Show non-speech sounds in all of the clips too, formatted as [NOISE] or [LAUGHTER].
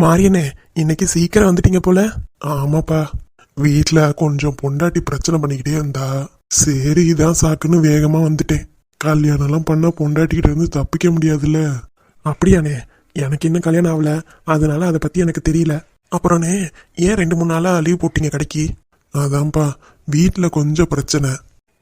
மாரியனே இன்னைக்கு சீக்கிரம் வந்துட்டீங்க போல. ஆமாப்பா. வீட்டில் கொஞ்சம் பொண்டாட்டி பிரச்சனை பண்ணிக்கிட்டே இருந்தா. சரி இதான் சாக்குன்னு வேகமாக வந்துட்டேன். கல்யாணம்லாம் பண்ணால் பொண்டாட்டிக்கிட்ட இருந்து தப்பிக்க முடியாதுல்ல. அப்படியாண்ணே எனக்கு இன்னும் கல்யாணம் ஆகல. அதனால அதை பற்றி எனக்கு தெரியல. அப்புறம்ண்ணே ஏன் ரெண்டு மூணு நாளாக லீவ் போட்டீங்க கடைக்கு? அதான்ப்பா வீட்டில் கொஞ்சம் பிரச்சனை.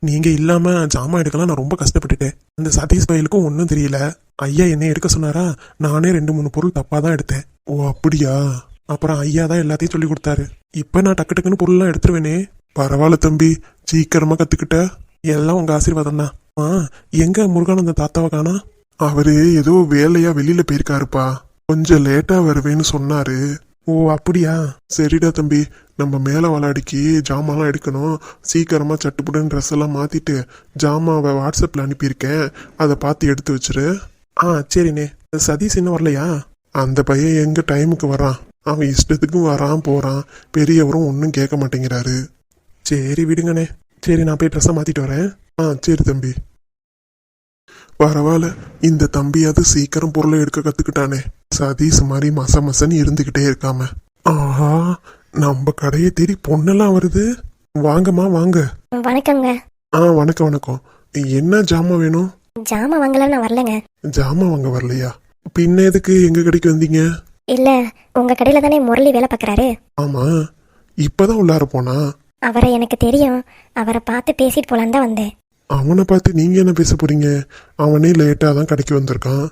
நீங்கள் இல்லாமல் ஜாமான் எடுக்கலாம் நான் ரொம்ப கஷ்டப்பட்டுட்டேன். அந்த சதீஷ் பயலுக்கும் ஒன்றும் தெரியல. ஐயா என்னை எடுக்க சொன்னாரா? நானே ரெண்டு மூணு பொருள் தப்பா தான் எடுத்தேன். ஓ அப்படியா? அப்புறம் ஐயா தான் எல்லாத்தையும் சொல்லி கொடுத்தாரு. இப்ப நான் டக்கு டக்குன்னு பொருள்லாம் எடுத்துருவேனே. பரவாயில்ல தம்பி சீக்கிரமா கத்துக்கிட்ட. எல்லாம் உங்க ஆசீர்வாதம் தான். ஆ எங்க முருகானந்த தாத்தாவை காணா? அவரு ஏதோ வேலையா வெளியில போயிருக்காருப்பா. கொஞ்சம் லேட்டா வருவேன்னு சொன்னாரு. ஓ அப்படியா? சரிடா தம்பி நம்ம மேல விளாடிக்கு ஜாமான்லாம் எடுக்கணும். சீக்கிரமா சட்டுப்புடன் ட்ரெஸ் எல்லாம் மாத்திட்டு ஜாமாவை வாட்ஸ்அப்ல அனுப்பியிருக்கேன். அதை பார்த்து எடுத்து வச்சிரு. ஆ சரிண்ணே. சதீஷ் இன்னும் வரலையா? அந்த பையன் எங்க டைமுக்கு வரான்? அவன் இஷ்டத்துக்கு வரான் போறான். பெரியவரும் ஒன்றும் கேட்க மாட்டேங்கிறாரு. சரி விடுங்கண்ணே. சரி நான் போய் ட்ரெஸ்ஸை மாத்திட்டு வரேன். ஆ சரி தம்பி. பரவாயில்ல. இந்த தம்பியாவது சீக்கிரம் பொருளை எடுக்க கத்துக்கிட்டானே. சதீஷ் மாதிரி மச மசன்னு இருந்துகிட்டே இருக்காம. ஆஹா நம்ம கடையை தேடி பொண்ணெல்லாம் வருது. வாங்கம்மா வாங்க. வணக்கங்க ஆ வணக்கம் வணக்கம். என்ன ஜாமான் வேணும்? ஜாமான் வாங்கலாம் நான் வரலங்க. ஜாமான் வாங்க வரலையா? பின்ன எதுக்கு எங்க கடைக்கு வந்தீங்க? இல்ல உங்க கடையில தானே முரளி வேலை பார்க்கறாரு ஆமா இப்பதான் உள்ளார போனா? அவரை எனக்கு தெரியும். அவரை பார்த்து பேசிட்டு போலான்னு தான் வந்தேன். அவனை பார்த்து நீங்க என்ன பேச போறீங்க? அவனே லேட்டா தான் கடைக்கு வந்திருக்கான்.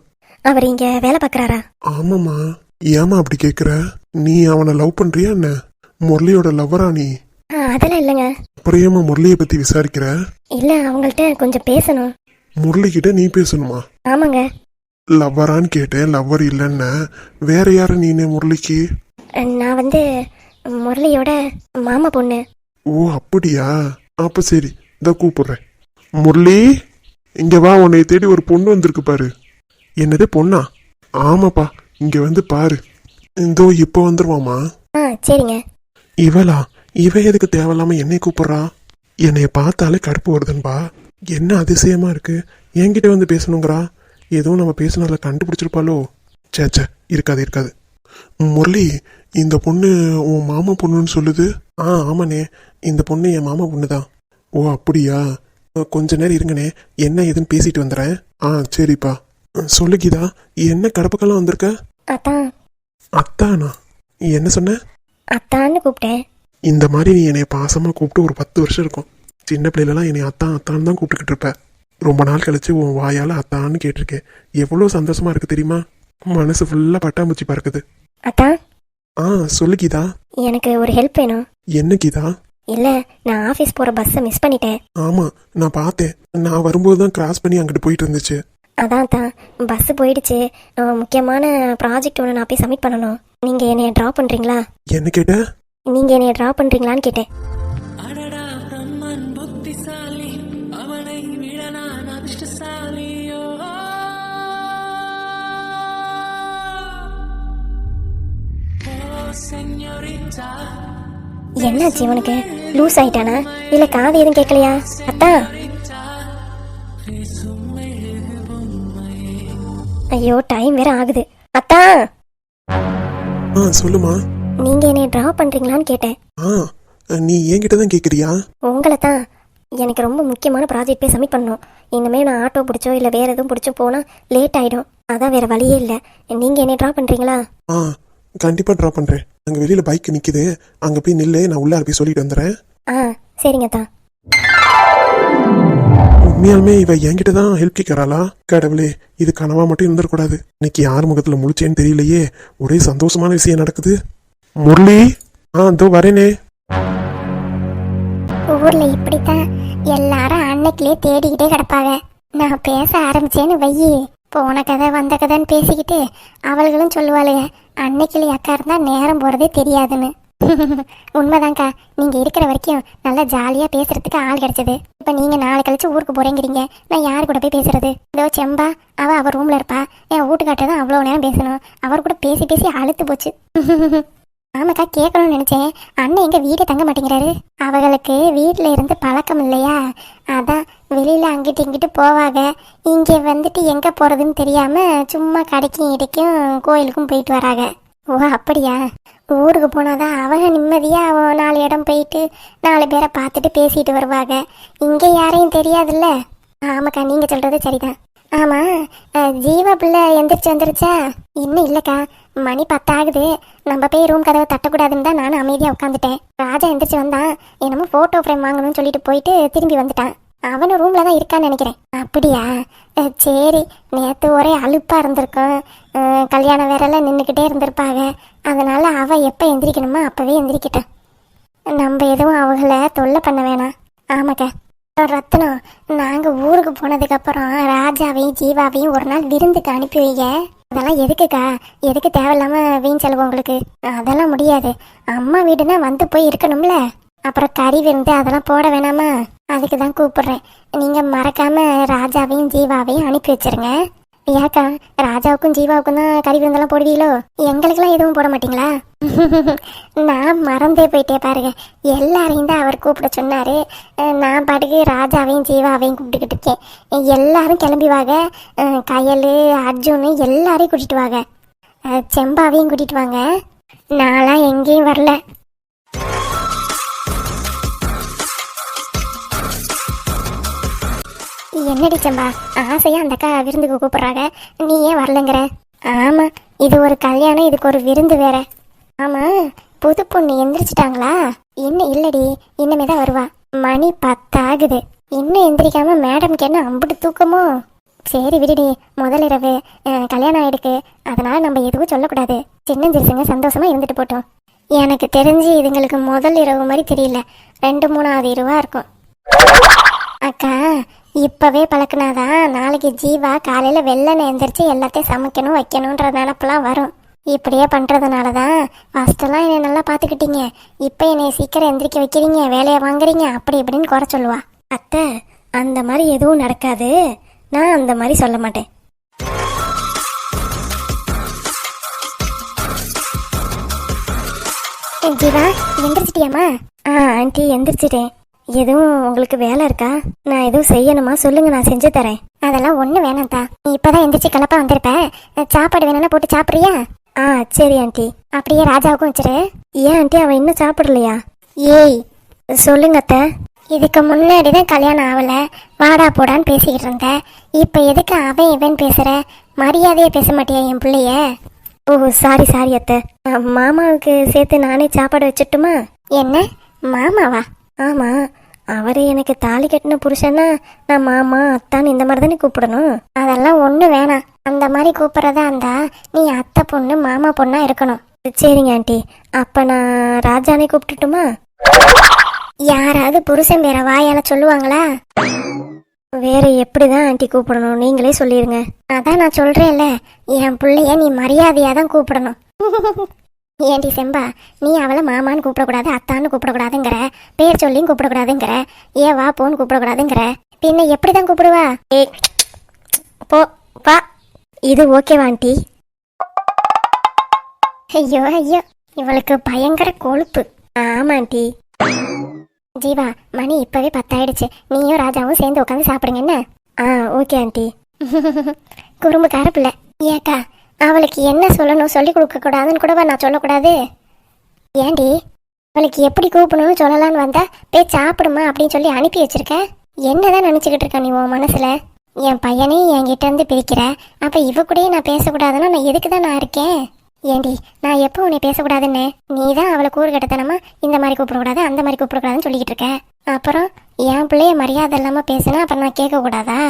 அவர் இங்க வேலை பார்க்கறாரா ஆமாம்மா. ஏமா அப்படி கேக்குற? நீ அவனை லவ் பண்றியா என்ன? முரளியோட லவ்வரா நீ? ஆ, அதெல்லாம் இல்லைங்க. அப்புறம் முரளியை பத்தி விசாரிக்கிற? இல்ல அவங்கள்ட்ட கொஞ்சம் பேசணும். முரளி கிட்ட நீ பேசணுமா? ஆமாங்க. லவ்வரான்னு கேட்டேன் லவ்வர் இல்லைன்ன. வேற யாரு நீனு முரளிக்கு? நான் வந்து முரளியோட மாமா பொண்ணு. ஓ அப்படியா? அப்ப சரி இத கூப்பிடுறேன். முரளி இங்க வா உன்னை தேடி ஒரு பொண்ணு வந்திருக்கு பாரு. என்னது பொண்ணா? ஆமாப்பா இங்க வந்து பாரு. இந்தோ இப்போ வந்துருவாமா ஆ சரிங்க. இவளா? இவ எதுக்கு தேவையில்லாம என்னை கூப்பிடுறா? என்னைய பார்த்தாலே கடுப்பு வருதுன்பா. என்ன அதிசயமா இருக்கு? என்கிட்ட வந்து பேசணுங்கிறா? ஏதோ நம்ம பேசுனதுல கண்டுபிடிச்சிருப்பாளோ? சே சே இருக்காது இருக்காது. முரளி இந்த பொண்ணு உன் மாமா பொண்ணுன்னு சொல்லுது? ஆ ஆமாண்ணே. இந்த பொண்ணு என் மாமா பொண்ணு தான் ஓ அப்படியா? கொஞ்ச நேரம் இருங்கண்ணே. என்ன ஏதுன்னு பேசிட்டு வந்துடுறேன். ஆ சரிப்பா. அஹ், சொல்லு கீதா. என்ன கடப்பக்கெல்லாம் வந்திருக்க? அத்தான் அத்தானா? என்ன சொன்ன? அத்தான்னு கூப்பிட்டேன். இந்த மாதிரி நீ என்னை பாசமா கூப்பிட்டு ஒரு பத்து வருஷம் இருக்கும். சின்ன பிள்ளைலலாம் என்னை அத்தான் அத்தான்னு தான் கூப்பிட்டுக்கிட்டு இருப்ப. ரொம்ப நாள் கழிச்சு உன் வாயால அத்தான்னு கேட்டிருக்கேன். எவ்வளோ சந்தோஷமா இருக்கு தெரியுமா? மனசு ஃபுல்லா பட்டாம்பூச்சி பறக்குது. அத்தான் ஆ சொல்லு கீதா. எனக்கு ஒரு ஹெல்ப் வேணும். என்ன கீதா? இல்ல நான் ஆபீஸ் போற பஸ்ஸை மிஸ் பண்ணிட்டேன். ஆமா நான் பார்த்தேன். நான் வரும்போது தான் கிராஸ் பண்ணி அங்கிட்டு போயிட்டு இருந்துச்சு. அதான் தான் பஸ் போயிடுச்சு. முக்கியமான ப்ராஜெக்ட் ஒன்று நான் போய் சப்மிட் பண்ணணும். நீங்க என்னைய ட்ராப் பண்றீங்களா? என்ன கேட்ட? நீங்க என்னைய ட்ராப் பண்றீங்களான்னு கேட்டேன். என்னாச்சு இவனுக்கு லூஸ் ஆயிட்டானா? இல்ல காது எதுவும் கேட்கலையா? அத்தா. ஐயோ டைம் வேற ஆகுது. அத்தா. ஆ சொல்லுமா. நீங்க என்னைய ட்ராப் பண்றீங்களான்னு கேட்டேன். ஆ நீ என்கிட்ட தான் கேட்குறியா உங்களை தான் எனக்கு ரொம்ப முக்கியமான ப்ராஜெக்ட் போய் சப்மிட் பண்ணணும். இனிமே நான் ஆட்டோ பிடிச்சோ இல்லை வேற எதுவும் பிடிச்சோ போனால் லேட் ஆயிடும். அதான் வேற வழியே இல்லை. நீங்க என்னை ட்ராப் பண்றீங்களா? ஆ கண்டிப்பாக ட்ராப் பண்ணுறேன் அங்கே வெளியில் பைக் நிற்குது அங்கே போய் நில்லு. நான் உள்ளார போய் சொல்லிட்டு வந்துடுறேன். ஆ சரிங்க உண்மையாலுமே இவ என்கிட்ட தான் ஹெல்ப் கேட்கறாளா கடவுளே இது கனவா மட்டும் இருந்துடக்கூடாது இன்னைக்கு யார் முகத்துல முழிச்சேன்னு தெரியலையே. ஒரே சந்தோஷமான விஷயம் நடக்குது. முரளி ஆ இதோ வரேனே. ஊர்ல இப்படித்தான் எல்லாரும் அன்னைக்கிலே தேடிக்கிட்டே கிடப்பாங்க. நான் பேச ஆரம்பிச்சேன்னு வையி. போன கதை வந்த கதைன்னு பேசிக்கிட்டு அவள்களும் சொல்லுவாளுங்க அன்னைக்கிளி அக்கா இருந்தால் நேரம் போறதே தெரியாதுன்னு. [LAUGHS] உண்மைதான்க்கா. நீங்க இருக்கிற வரைக்கும் நல்லா ஜாலியா பேசுறதுக்கு ஆள் கிடச்சிது. இப்ப நீங்க நாளை கழிச்சு ஊருக்கு போகிறேங்கிறீங்க நான் யார் கூட போய் பேசுறது? இதோ செம்பா அவ அவர் ரூம்ல இருப்பா. என் வீட்டுக்காட்ட தான் அவ்வளோ நேரம் பேசணும். அவர் கூட பேசி பேசி அழுத்து போச்சு. [LAUGHS] ஆமாக்கா கேட்கணும்னு நினைச்சேன். அண்ணன் எங்க வீட்டை தங்க மாட்டேங்கிறாரு. அவங்களுக்கு வீட்டில் இருந்து பழக்கம் இல்லையா? அதான் வெளியில் அங்கிட்டு இங்கிட்டு போவாங்க. இங்கே வந்துட்டு எங்கே போகிறதுன்னு தெரியாமல் சும்மா கடைக்கும் இடைக்கும் கோயிலுக்கும் போயிட்டு வராங்க. ஓ அப்படியா? ஊருக்கு போனாதான் அவங்க நிம்மதியாக நாலு இடம் போயிட்டு நாலு பேரை பார்த்துட்டு பேசிட்டு வருவாங்க. இங்கே யாரையும் தெரியாதுல்ல? ஆமாக்கா நீங்கள் சொல்கிறது சரிதான். ஆமாம் ஜீவா பிள்ளை எந்திரிச்சு வந்துருச்சா? இன்னும் இல்லைக்கா மணி பத்தாகுது. நம்ம போய் ரூம் கதவை தட்டக்கூடாதுன்னு தான் நானும் அமைதியாக உட்காந்துட்டேன் ராஜா எந்திரிச்சு வந்தான். என்னமோ ஃபோட்டோ ஃப்ரேம் வாங்கணும்னு சொல்லிட்டு போயிட்டு திரும்பி வந்துட்டான். அவனும் ரூம்ல தான் இருக்கான்னு நினைக்கிறேன். அப்படியா? சரி. நேற்று ஒரே அழுப்பாக இருந்திருக்கும். கல்யாணம் வேறெல்லாம் நின்றுக்கிட்டே இருந்திருப்பாங்க. அதனால அவள் எப்போ எந்திரிக்கணுமோ அப்போவே எந்திரிக்கிட்டேன் நம்ம எதுவும் அவங்கள தொல்லை பண்ண வேணாம். ஆமாக்கா. ரத்னம் நாங்கள் ஊருக்கு போனதுக்கப்புறம் ராஜாவையும் ஜீவாவையும் ஒரு நாள் விருந்துக்கு அனுப்பி வைங்க. அதெல்லாம் எதுக்குக்கா? எதுக்கு தேவையில்லாமல் வீண் செலவு உங்களுக்கு? அதெல்லாம் முடியாது. அம்மா வீடுனா வந்து போய் இருக்கணும்ல. அப்புறம் கறி விருந்து அதெல்லாம் போட வேணாமா? அதுக்கு தான் கூப்பிடுறேன். நீங்கள் மறக்காம ராஜாவையும் ஜீவாவையும் அனுப்பி வச்சிருங்க. ஏக்கா ராஜாவுக்கும் ஜீவாவுக்கும் தான் கறி விருந்தெல்லாம் போடுவீங்களோ? எங்களுக்கெல்லாம் எதுவும் போட மாட்டீங்களா? [LAUGHS] நான் மறந்தே போயிட்டே பாருங்க. எல்லாரையும் தான் அவர் கூப்பிட சொன்னாரு. நான் பாட்டுக்கு ராஜாவையும் ஜீவாவையும் கூப்பிட்டுக்கிட்டு இருக்கேன். எல்லாரும் கிளம்பி வாங்க. கயல் அர்ஜுன் எல்லாரையும் கூட்டிட்டு வாங்க. செம்பாவையும் கூட்டிட்டு வாங்க. நான்லாம் எங்கேயும் வரல. என்னடி சம்பா ஆசையா அந்த அக்கா விருந்துக்கு கூப்பிடுறாங்க. நீ ஏன் வரலங்கிற. ஆமா இது ஒரு கல்யாணம் இதுக்கு ஒரு விருந்து வேற. ஆமா புது பொண்ணு எந்திரிச்சிட்டாங்களா? இன்னும் இல்லடி இனிமே தான் வருவா. மணி பத்தாகுது. இன்னும் எந்திரிக்காம மேடம்க்கு என்ன அம்புட்டு தூக்கமோ? சரி விடுடி முதல் இரவு கல்யாணம் ஆயிடுக்கு. அதனால நம்ம எதுவும் சொல்லக்கூடாது. சின்னஞ்சிரிசுங்க சந்தோஷமா இருந்துட்டு போட்டோம். எனக்கு தெரிஞ்சு இதுங்களுக்கு முதல் இரவு மாதிரி தெரியல. ரெண்டு மூணாவது இரவா இருக்கும். அக்கா இப்போவே பழக்கினாதான் நாளைக்கு ஜீவா காலையில் வெள்ளனை எந்திரிச்சு எல்லாத்தையும் சமைக்கணும் வைக்கணுன்ற நினப்பெல்லாம் வரும். இப்படியே பண்ணுறதுனால தான் ஃபஸ்ட்டெல்லாம் என்னை நல்லா பார்த்துக்கிட்டீங்க. இப்போ என்னை சீக்கிரம் எந்திரிக்க வைக்கிறீங்க வேலையை வாங்குறீங்க அப்படி இப்படின்னு குறை சொல்லுவா. அத்தை அந்த மாதிரி எதுவும் நடக்காது. நான் அந்த மாதிரி சொல்ல மாட்டேன். ஜீவா எந்திரிச்சிட்டியாமா ஆ ஆண்டி எந்திரிச்சிட்டேன். எதுவும் உங்களுக்கு வேலை இருக்கா? நான் எதுவும் செய்யணுமா? சொல்லுங்க நான் செஞ்சு தரேன். அதெல்லாம் ஒன்றும் வேணாம்தா நீ இப்பதான் எந்திரிச்சு கிளப்பா வந்திருப்ப. சாப்பாடு வேணும்னா போட்டு சாப்பிட்றியா? ஆ சரி ஆண்டி. அப்படியே ராஜாவுக்கும் வச்சிரு. ஏன் ஆண்டி? அவன் இன்னும் சாப்பிடலையா? ஏய் சொல்லுங்க அத்த. இதுக்கு முன்னாடி தான் கல்யாணம் ஆகல வாடா போடான்னு பேசிக்கிட்டு இருந்த. இப்போ எதுக்கு அவன் இவன் பேசுற? மரியாதையே பேச மாட்டியா என் பிள்ளைய? ஓ சாரி சாரி அத்தை. மாமாவுக்கு சேர்த்து நானே சாப்பாடு வச்சுட்டுமா? என்ன? மாமாவா? ஆமாம் அவர் எனக்கு தாலி கட்டின புருஷன்னா நான் மாமா அத்தான் இந்த மாதிரி தானே கூப்பிடணும். அதெல்லாம் ஒன்றும் வேணாம். அந்த மாதிரி கூப்பிட்றதா இருந்தா நீ அத்தை பொண்ணு மாமா பொண்ணா இருக்கணும். சரிங்க ஆண்டி. அப்போ நான் ராஜானே கூப்பிட்டுட்டுமா? யாராவது புருஷன் வேற வாயால சொல்லுவாங்களா? வேற எப்படிதான் ஆண்டி கூப்பிடணும்? நீங்களே சொல்லிடுங்க அதான் நான் சொல்றேன்ல என் பிள்ளைய நீ மரியாதையா தான் கூப்பிடணும். [LAUGHS] ஏண்டி செம்பா நீ அவளை மாமான்னு கூப்பிடக்கூடாது அத்தான்னு கூப்பிடக்கூடாதுங்கிற பேர் சொல்லியும் கூப்பிடக்கூடாதுங்கிற ஏ வா போன்னு கூப்பிடக்கூடாதுங்கிற பின்ன எப்படிதான் கூப்பிடுவா? ஏய் போ வா. இது ஓகேவா ஆண்டி? ஐயோ ஐயோ இவளுக்கு பயங்கர கொழுப்பு. ஆமா ஆண்டி. ஜீவா மணி இப்பவே பத்தாயிடுச்சு. நீயும் ராஜாவும் சேர்ந்து உட்காந்து சாப்பிடுங்க என்ன? ஆ ஓகே ஆண்டி. குறும்புக்கார பிள்ளை. ஏக்கா அவளுக்கு என்ன சொல்லணும் சொல்லி கொடுக்கக்கூடாதுன்னு கூட கூடவா நான் சொல்லக்கூடாது? ஏண்டி அவளுக்கு எப்படி கூப்பிடணும்னு சொல்லலான்னு வந்தா போய் சாப்பிடுமா அப்படின்னு சொல்லி அனுப்பி வச்சிருக்கேன் என்னதான் நினைச்சுக்கிட்டு இருக்க நீ உன் மனசுல? என் பையனையும் என்கிட்ட இருந்து பிரிக்கிற. அப்ப இவ கூடயே நான் பேசக்கூடாதுன்னா நான் எதுக்கு தான் நான் இருக்கேன்? ஏண்டி நான் எப்போ உன்னை பேசக்கூடாதுன்னு? நீ தான் அவளை கூறுகட்டத்தனமா இந்த மாதிரி கூப்பிடக்கூடாது அந்த மாதிரி கூப்பிடக்கூடாதுன்னு சொல்லிக்கிட்டு இருக்க. அப்புறம் என் பிள்ளைய மரியாதை இல்லாம பேசுனா அப்புறம் நான் கேட்க கூடாதா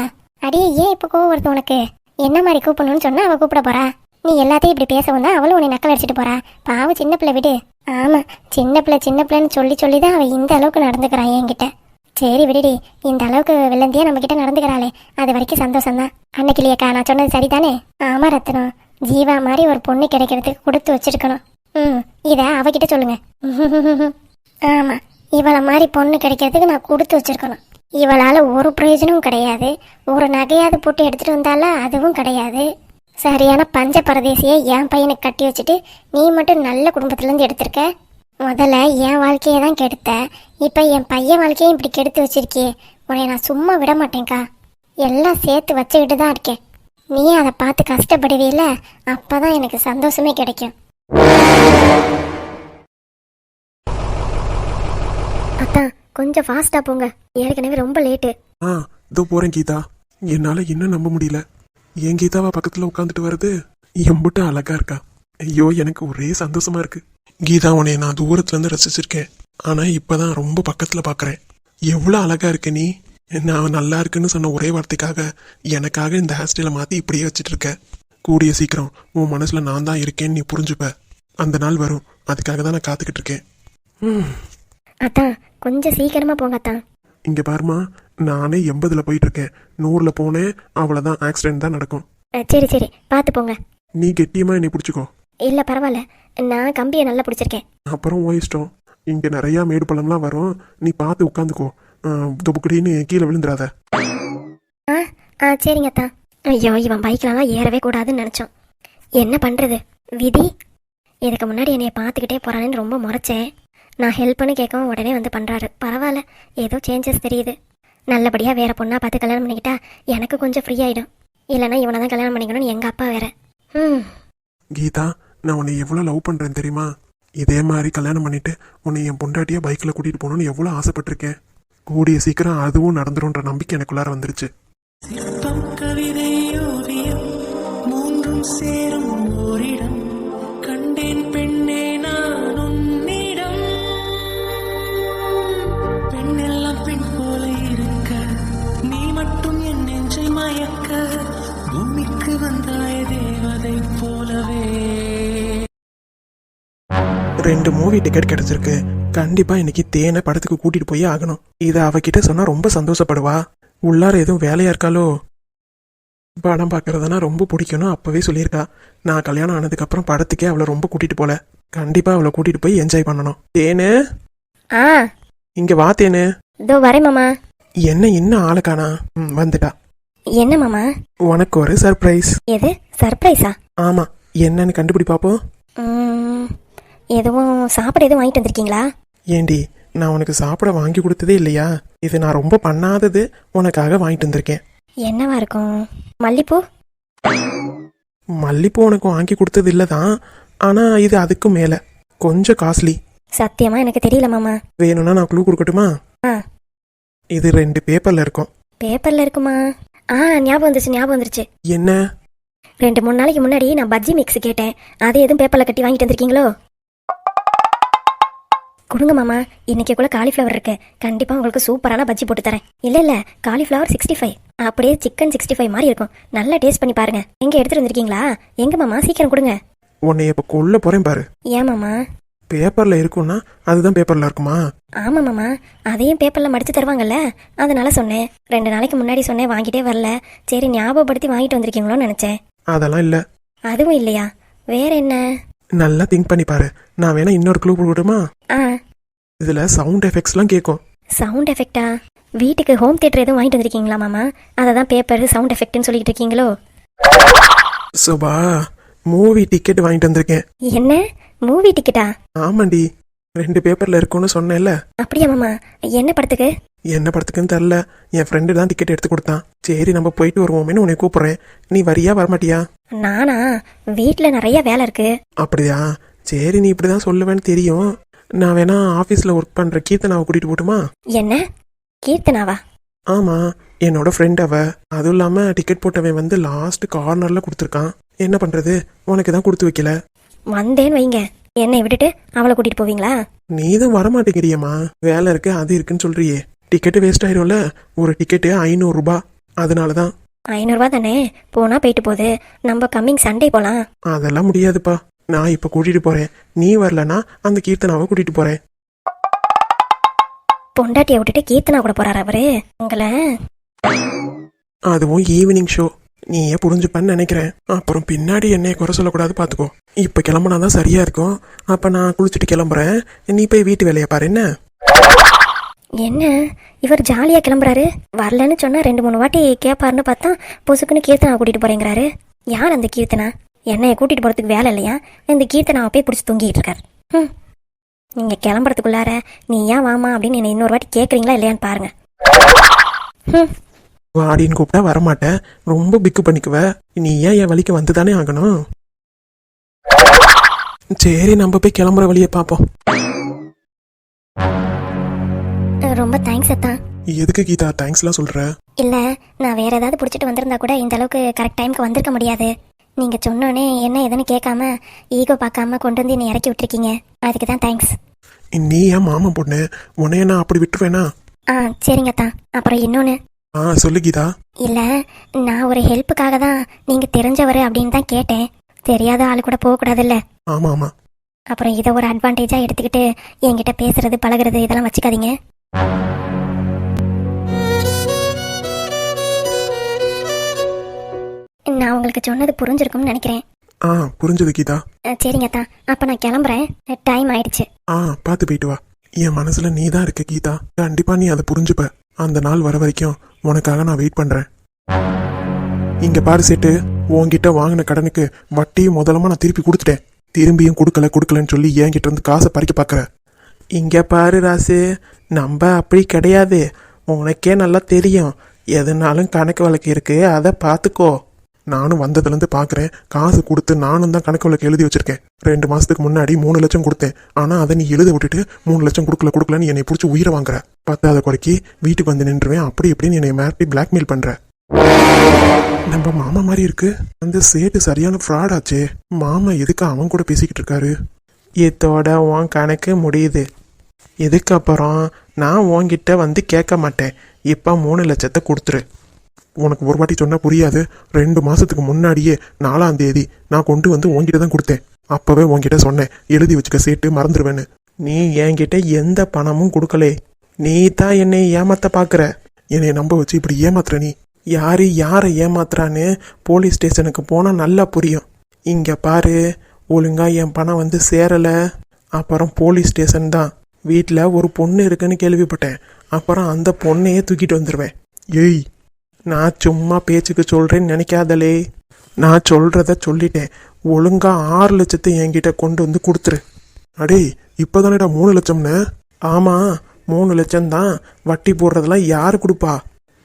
அடியே ஏன் இப்போ கோவம் வருது உனக்கு? என்ன மாதிரி கூப்பிடணும்னு சொன்னா அவ கூப்பிட போறா. நீ எல்லாத்தையும் இப்படி பேச வந்தா அவளும் உன்னை நக்கல் அடிச்சிட்டு போறா. பாவம் சின்ன பிள்ளை விடு. ஆமா சின்ன பிள்ளை சின்ன பிள்ளைன்னு சொல்லி சொல்லி தான் அவ இந்த அளவுக்கு நடந்துக்கிறான் என்கிட்ட. சரி விடுடி இந்த அளவுக்கு வில்லந்தியா நம்ம கிட்ட நடந்துக்கிறாளே. அது வரைக்கும் சந்தோஷம் தான். அன்னைக்கு இல்லையக்கா நான் சொன்னது சரிதானே? ஆமா ரத்னம் ஜீவா மாதிரி ஒரு பொண்ணு கிடைக்கிறதுக்கு கொடுத்து வச்சிருக்கணும். ம் இதை அவகிட்ட சொல்லுங்க. [LAUGHS] ஆமா இவளை மாதிரி பொண்ணு கிடைக்கிறதுக்கு நான் கொடுத்து வச்சிருக்கணும். இவளால் ஒரு பிரயோஜனமும் கிடையாது. ஒரு நகையாவது போட்டு எடுத்துகிட்டு வந்தாலும் அதுவும் கிடையாது. சரியான பஞ்ச பரதேசியை என் பையனுக்கு கட்டி வச்சுட்டு நீ மட்டும் நல்ல குடும்பத்துலேருந்து எடுத்திருக்க? முதல்ல என் வாழ்க்கையை தான் கெடுத்த. இப்போ என் பையன் வாழ்க்கையும் இப்படி கெடுத்து வச்சிருக்கியே. உன்னை நான் சும்மா விட மாட்டேன்க்கா எல்லாம் சேர்த்து வச்சுக்கிட்டு தான் இருக்கேன். நீ அதை பார்த்து கஷ்டப்படுவீல அப்பதான் எனக்கு சந்தோஷமே கிடைக்கும் அத்தான் கொஞ்சம் ஃபாஸ்டா போங்க. ஏற்கனவே ரொம்ப லேட்டு ஆ இதோ போறேன் கீதா. என்னால இன்னும் நம்ப முடியல? என் கீதாவா பக்கத்துல உட்காந்துட்டு வருது எம்புட்டு அழகா இருக்கா. ஐயோ எனக்கு ஒரே சந்தோஷமா இருக்கு. கீதா உன்னை நான் தூரத்துல இருந்து ரசிச்சிருக்கேன். ஆனா இப்பதான் ரொம்ப பக்கத்துல பாக்குறேன். எவ்வளவு அழகா இருக்க நீ? நான் நல்லா இருக்குன்னு சொன்ன ஒரே வார்த்தைக்காக எனக்காக இந்த ஹேர் ஸ்டைலை மாத்தி இப்படியே வச்சுட்டு இருக்க. கூடிய சீக்கிரம் உன் மனசுல நான் தான் இருக்கேன்னு நீ புரிஞ்சுப்ப. அந்த நாள் வரும். அதுக்காக தான் நான் காத்துக்கிட்டு இருக்கேன். ம் அத்தான் கொஞ்சம் சீக்கிரமா போங்க அத்தான். இங்க பாருமா நானே எண்பதுல போயிட்டு இருக்கேன் நூறுல போனேன் அவ்வளவுதான் ஆக்சிடென்ட் தான் நடக்கும். அஹ், சரி சரி பார்த்து போங்க. நீ கெட்டியமா என்னை பிடிச்சிக்கோ. இல்ல பரவாயில்ல நான் கம்பியை நல்லா பிடிச்சிருக்கேன். அப்புறம் உன் இஷ்டம். இங்க நிறைய மேடு பள்ளம்லாம் வரும். நீ பார்த்து உட்காந்துக்கோ துப்புக்கடின்னு கீழே விழுந்துடாத. ஆ ஆ சரிங்க அத்தான். ஐயோ இவன் பைக்லலாம் ஏறவே கூடாதுன்னு நினச்சோம் என்ன பண்ணுறது விதி? இதுக்கு முன்னாடி என்னைய பார்த்துக்கிட்டே போகிறானேன்னு ரொம்ப முறைச்சேன். நான் ஹெல்ப்னு கேட்கவும் உடனே வந்து பண்ணுறாரு பரவாயில்ல ஏதோ சேஞ்சஸ் தெரியுது. நல்லபடியாக வேற பொண்ணாக பார்த்து கல்யாணம் பண்ணிக்கிட்டா எனக்கு கொஞ்சம் ஃப்ரீ ஆகிடும் இல்லைன்னா இவனை தான் கல்யாணம் பண்ணிக்கணும்னு எங்கள் அப்பா வேற. ம் கீதா நான் உன்னை எவ்வளவு லவ் பண்றேன் தெரியுமா? இதே மாதிரி கல்யாணம் பண்ணிட்டு உன்னை என் பொண்டாட்டியா பைக்ல கூட்டிட்டு போகணும்னு எவ்வளவு ஆசைப்பட்டிருக்கேன். கூடிய சீக்கிரம் அதுவும் நடந்துரும்ன்ற நம்பிக்கை எனக்குள்ளார வந்துருச்சு. சிற்பம் கவிதை ஓவியம் மூன்றும் சேரும் வந்தாய தேவதை போலவே. ரெண்டு மூவி டிக்கெட் கிடைச்சிருக்கு. கண்டிப்பா இன்னைக்கு தேனை படத்துக்கு கூட்டிட்டு போய் ஆகணும். இதை அவகிட்ட சொன்னா ரொம்ப சந்தோஷப்படுவா. உள்ளார எதுவும் வேலையா இருக்காளோ? படம் பார்க்கறதுனா ரொம்ப பிடிக்கும்னு அப்பவே சொல்லியிருக்கா. நான் கல்யாணம் ஆனதுக்கு அப்புறம் படத்துக்கே அவளை ரொம்ப கூட்டிட்டு போல. கண்டிப்பா அவளை கூட்டிட்டு போய் என்ஜாய் பண்ணணும். தேனு? ஆ. இங்க வா தேனு. இதோ வரேன் மாமா. என்ன இன்னும் ஆளை காணா ம், வந்துட்டா. என்ன மாமா? உனக்கு ஒரு சர்ப்ரைஸ் எது? சர்ப்ரைஸா ஆமா. என்னன்னு கண்டுபிடி பாப்போம். எதுவும் சாப்பிட எதுவும் வாங்கிட்டு வந்திருக்கீங்களா? ஏண்டி நான் உனக்கு சாப்பிட வாங்கி கொடுத்ததே இல்லையா? இது நான் ரொம்ப பண்ணாதது உனக்காக வாங்கிட்டு வந்திருக்கேன். என்னவா இருக்கும்? மல்லிப்பூ? மல்லிப்பூ உனக்கு வாங்கி கொடுத்தது இல்லதான் ஆனா இது அதுக்கும் மேல. கொஞ்சம் காஸ்ட்லி சத்தியமா எனக்கு தெரியல மாமா. வேணும்னா நான் க்ளூ கொடுக்கட்டுமா? இது ரெண்டு பேப்பர்ல இருக்கும். பேப்பர்ல இருக்குமா? ஆ ஞாபகம் வந்துருச்சு ஞாபகம் வந்துருச்சு. என்ன? ரெண்டு மூணு நாளைக்கு முன்னாடி நான் பஜ்ஜி மிக்ஸ் கேட்டேன். அது எதுவும் பேப்பர்ல கட்டி வாங்கிட்டு வந்திருக்கீங்களோ? கொடுங்க மாமா இன்னைக்குள்ள காலிஃப்ளவர் இருக்கு. கண்டிப்பா உங்களுக்கு சூப்பரான பஜ்ஜி போட்டு தரேன். இல்ல இல்ல காலிஃப்ளவர் சிக்ஸ்டி ஃபைவ் அப்படியே சிக்கன் சிக்ஸ்டி ஃபைவ் மாதிரி இருக்கும். நல்லா டேஸ்ட் பண்ணி பாருங்க. எங்க எடுத்துட்டு வந்திருக்கீங்களா? எங்க மாமா சீக்கிரம் கொடுங்க. உன்னை இப்ப கொல்ல போறேன் பாரு. ஏன் மாமா? பேப்பர்ல இருக்கும்னா அதுதான் பேப்பர்ல இருக்குமா? ஆமா மாமா. அதையும் பேப்பர்ல மடிச்சு தருவாங்கல்ல. அதனால சொன்னேன். ரெண்டு நாளைக்கு முன்னாடி சொன்னேன் வாங்கிட்டே வரல. சரி ஞாபகப்படுத்தி வாங்கிட்டு வந்திருக்கீங்களோன்னு நினைச்சேன். அதெல்லாம் இல்ல. அதுவும் இல்லையா? வேற என்ன? நல்லா திங்க் பண்ணி பாரு. நான் வேணா இன்னொரு க்ளூ கொடுக்கட்டுமா? ஆ. இதுல சவுண்ட் எஃபெக்ட்ஸ்லாம் கேட்கும் சவுண்ட் எஃபெக்டா வீட்டுக்கு ஹோம் தியேட்டர் எதுவும் வாங்கிட்டு வந்திருக்கீங்களா மாமா? அதை தான் பேப்பர் சவுண்ட் எஃபெக்ட்னு சொல்லிட்டு இருக்கீங்களோ? சுபா மூவி டிக்கெட் வாங்கிட்டு வந்திருக்கேன். என்ன? மூவி டிக்கெட்டா ஆமாண்டி ரெண்டு பேப்பர்ல இருக்கும்னு சொன்னேன்ல. அப்படியா மாமா என்ன படத்துக்கு? என்ன படத்துக்குன்னு தெரில என் ஃப்ரெண்டு தான் டிக்கெட் எடுத்து கொடுத்தான். சரி நம்ம போயிட்டு வருவோமேனு உன்னை கூப்பிடுறேன். நீ வரியா வரமாட்டியா? நானா? வீட்டில் நிறைய வேலை இருக்கு. அப்படியா? சரி நீ இப்படிதான் சொல்லுவேன்னு தெரியும். நான் வேணா ஆஃபீஸில் ஒர்க் பண்ணுற கீர்த்தனாவை கூட்டிட்டு போட்டுமா? என்ன? கீர்த்தனாவா? ஆமா என்னோட ஃப்ரெண்ட் அவ. அதுவும் இல்லாம டிக்கெட் போட்டவன் வந்து லாஸ்ட் கார்னர்ல கொடுத்துருக்கான். என்ன பண்றது? உனக்கு தான் கொடுத்து வைக்கல. வந்தேன்னு வைங்க. என்னை விட்டுட்டு அவளை கூட்டிட்டு போவீங்களா? நீ தான் வரமாட்டேங்கிறியம்மா. வேலை இருக்கு அது இருக்குன்னு சொல்றியே. டிக்கெட்டு வேஸ்ட் ஆயிரும்ல? ஒரு டிக்கெட்டு ஐநூறு ரூபாய் அதனால தான் ஐநூறுரூவா தானே? போனா போயிட்டு போகுது. நம்ம கம்மிங் சண்டே போலாம். அதெல்லாம் முடியாதுப்பா. நான் இப்ப கூட்டிட்டு போறேன். நீ வரலனா அந்த கீர்த்தனாவை கூட்டிட்டு போறேன். பொண்டாட்டியை விட்டுட்டு கீர்த்தனா கூட போறாரு அவரு. உங்களை? அதுவும் ஈவினிங் ஷோ நீ ஏன் நினைக்கிறேன். அப்புறம் பின்னாடி என்னைய குறை சொல்லக்கூடாது பார்த்துக்கோ இப்போ கிளம்புனா கிளம்புனாதான் சரியா இருக்கும். அப்போ நான் குளிச்சுட்டு கிளம்புறேன். நீ போய் வீட்டு வேலையை பாரு என்ன? என்ன? இவர் ஜாலியாக கிளம்புறாரு? வரலன்னு சொன்னால் ரெண்டு மூணு வாட்டி கேட்பாருன்னு பார்த்தா பொசுக்குன்னு கீர்த்தனா கூட்டிட்டு போறேங்கிறாரு. யார் அந்த கீர்த்தனா? என்னையை கூட்டிட்டு போகிறதுக்கு வேலை இல்லையா? இந்த கீர்த்தனாவை போய் பிடிச்சி தூங்கிட்டு இருக்காரு. ம். நீங்கள் கிளம்புறதுக்குள்ளார நீ ஏன் வாமா அப்படின்னு என்னை இன்னொரு வாட்டி கேட்குறீங்களா இல்லையான்னு பாருங்க. ம். வாடின்னு கூப்பிட்டா வரமாட்டேன் ரொம்ப பிக்கு பண்ணிக்குவ. நீ ஏன் என் வழிக்கு வந்து தானே ஆகணும்? சரி நம்ம போய் கிளம்புற வழியை பார்ப்போம் ரொம்ப தேங்க்ஸ் அத்தான் எதுக்கு கீதா தேங்க்ஸ்லாம் சொல்ற? இல்ல நான் வேற ஏதாவது பிடிச்சிட்டு வந்திருந்தா கூட இந்த அளவுக்கு கரெக்ட் டைம்க்கு வந்திருக்க முடியாது. நீங்க சொன்னோன்னே என்ன ஏதுன்னு கேட்காம ஈகோ பார்க்காம கொண்டு வந்து என்னை இறக்கி விட்டுருக்கீங்க. அதுக்கு தான் தேங்க்ஸ் நீ ஏன் மாமா பொண்ணு? உன்னைய நான் அப்படி விட்டுருவேனா? ஆ சரிங்க அப்புறம் இன்னொன்று ஆ சொல்லு கீதா. இல்ல நான் ஒரு ஹெல்ப்புக்காக தான் நீங்க தெரிஞ்சவர் அப்படின்னு தான் கேட்டேன். தெரியாத ஆள் கூட போகக்கூடாதுல்ல ஆமா ஆமா. அப்புறம் இதை ஒரு அட்வான்டேஜா எடுத்துக்கிட்டு என்கிட்ட பேசுறது பழகுறது இதெல்லாம் வச்சுக்காதீங்க. நான் உங்களுக்கு சொன்னது புரிஞ்சிருக்கும்னு நினைக்கிறேன். ஆ புரிஞ்சது கீதா. அஹ், சரிங்க அத்தான் அப்ப நான் கிளம்புறேன். டைம் ஆயிடுச்சு. ஆ பார்த்து போயிட்டு வா. என் மனசுல நீ தான் இருக்க கீதா. கண்டிப்பா நீ அதை புரிஞ்சுப்ப. அந்த நாள் வர வரைக்கும் உனக்காக நான் வெயிட் பண்றேன். இங்க பாரு சேட்டு உன்கிட்ட வாங்கின கடனுக்கு வட்டியும் முதலமா நான் திருப்பி கொடுத்துட்டேன். திரும்பியும் கொடுக்கல கொடுக்கலன்னு சொல்லி என்கிட்ட இருந்து காசை பறிக்க பாக்குற. இங்க பாரு ராசு நம்ம அப்படி கிடையாது. உனக்கே நல்லா தெரியும். எதுனாலும் கணக்கு வழக்கு இருக்கு அதை பார்த்துக்கோ. நானும் வந்ததுலேருந்து பார்க்குறேன் காசு கொடுத்து நானும் தான் கணக்கு வழக்கு எழுதி வச்சிருக்கேன். ரெண்டு மாதத்துக்கு முன்னாடி மூணு லட்சம் கொடுத்தேன். ஆனால் அதை நீ எழுத விட்டுட்டு மூணு லட்சம் கொடுக்கல கொடுக்கலன்னு என்னை பிடிச்சி உயிரை வாங்குற. பத்தாத குறைக்கி வீட்டுக்கு வந்து நின்றுவேன். அப்படி இப்படின்னு என்னை மிரட்டி பிளாக்மெயில் பண்ற. நம்ம மாமா மாதிரி இருக்கு. அந்த சேட்டு சரியான ஃப்ராட் ஆச்சே. மாமா எதுக்கு அவன் கூட பேசிக்கிட்டு இருக்காரு? இதோட உன் கணக்கு முடியுது. இதுக்கப்புறம் நான் உன்கிட்ட வந்து கேட்க மாட்டேன். இப்போ மூணு லட்சத்தை கொடுத்துரு. உனக்கு ஒரு வாட்டி சொன்னால் புரியாது. ரெண்டு மாதத்துக்கு முன்னாடியே நாலாம் தேதி நான் கொண்டு வந்து உன்கிட்ட தான் கொடுத்தேன். அப்போவே உன்கிட்ட சொன்னேன். எழுதி வச்சுக்க சேட்டு மறந்துடுவேன்னு. நீ என்கிட்ட எந்த பணமும் கொடுக்கலே. நீ தான் என்னை ஏமாத்த பார்க்குற. என்னை நம்ப வச்சு இப்படி ஏமாத்துற நீ. யார் யாரை ஏமாத்துறான்னு போலீஸ் ஸ்டேஷனுக்கு போனால் நல்லா புரியும். இங்கே பாரு ஒழுங்கா என் பணம் வந்து சேரலை. அப்புறம் போலீஸ் ஸ்டேஷன் தான். வீட்டில் ஒரு பொண்ணு இருக்குன்னு கேள்விப்பட்டேன். அப்புறம் அந்த பொண்ணையே தூக்கிட்டு வந்துடுவேன் ஏய் நான் சும்மா பேச்சுக்கு சொல்கிறேன்னு நினைக்காதலே. நான் சொல்கிறத சொல்லிட்டேன். ஒழுங்கா ஆறு லட்சத்தை என்கிட்ட கொண்டு வந்து கொடுத்துரு. அடே இப்பதானேடா மூணு லட்சம்னு? ஆமாம் மூணு லட்சம் தான் வட்டி போடுறதெல்லாம் யார் கொடுப்பா?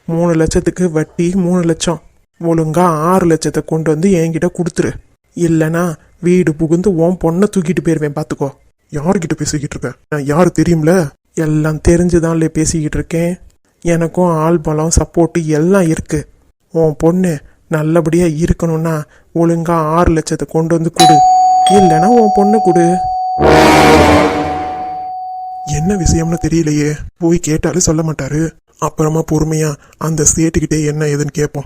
மூணு லட்சத்துக்கு வட்டி மூணு லட்சம். ஒழுங்கா ஆறு லட்சத்தை கொண்டு வந்து என்கிட்ட கொடுத்துரு. இல்லைனா வீடு புகுந்து உன் பொண்ணை தூக்கிட்டு போயிருவேன் பார்த்துக்கோ. யாருக்கிட்ட பேசிக்கிட்டு இருக்கேன் நான் யாரு தெரியும்ல? எல்லாம் தெரிஞ்சுதான்ல பேசிக்கிட்டு இருக்கேன். எனக்கும் ஆள் பலம் சப்போர்ட்டு எல்லாம் இருக்கு. உன் பொண்ணு நல்லபடியாக இருக்கணும்னா ஒழுங்கா ஆறு லட்சத்தை கொண்டு வந்து கொடு. இல்லைன்னா உன் பொண்ணை கொடு. என்ன விஷயம்னு தெரியலையே. போய் கேட்டாலும் சொல்ல மாட்டாரு. அப்புறமா பொறுமையா அந்த சேட்டுக்கிட்டே என்ன ஏதுன்னு கேட்போம்.